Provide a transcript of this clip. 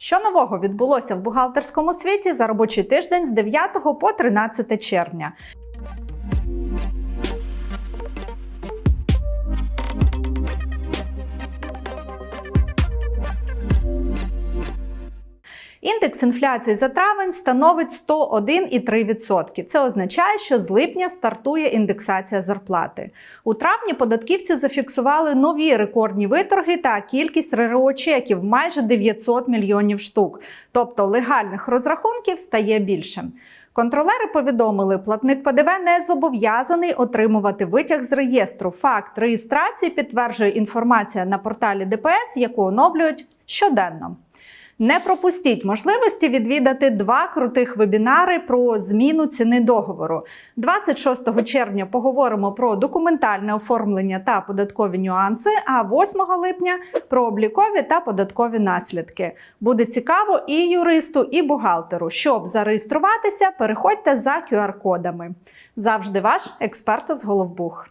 Що нового відбулося в бухгалтерському світі за робочий тиждень з 9 по 13 червня? Індекс інфляції за травень становить 101,3%. Це означає, що з липня стартує індексація зарплати. У травні податківці зафіксували нові рекордні виторги та кількість РРО чеків майже 900 мільйонів штук. Тобто легальних розрахунків стає більше. Контролери повідомили, платник ПДВ не зобов'язаний отримувати витяг з реєстру. Факт реєстрації підтверджує інформація на порталі ДПС, яку оновлюють щоденно. Не пропустіть можливості відвідати два крутих вебінари про зміну ціни договору. 26 червня поговоримо про документальне оформлення та податкові нюанси. А 8 липня про облікові та податкові наслідки. Буде цікаво і юристу, і бухгалтеру. Щоб зареєструватися, переходьте за QR-кодами. Завжди ваш експерт з Головбух.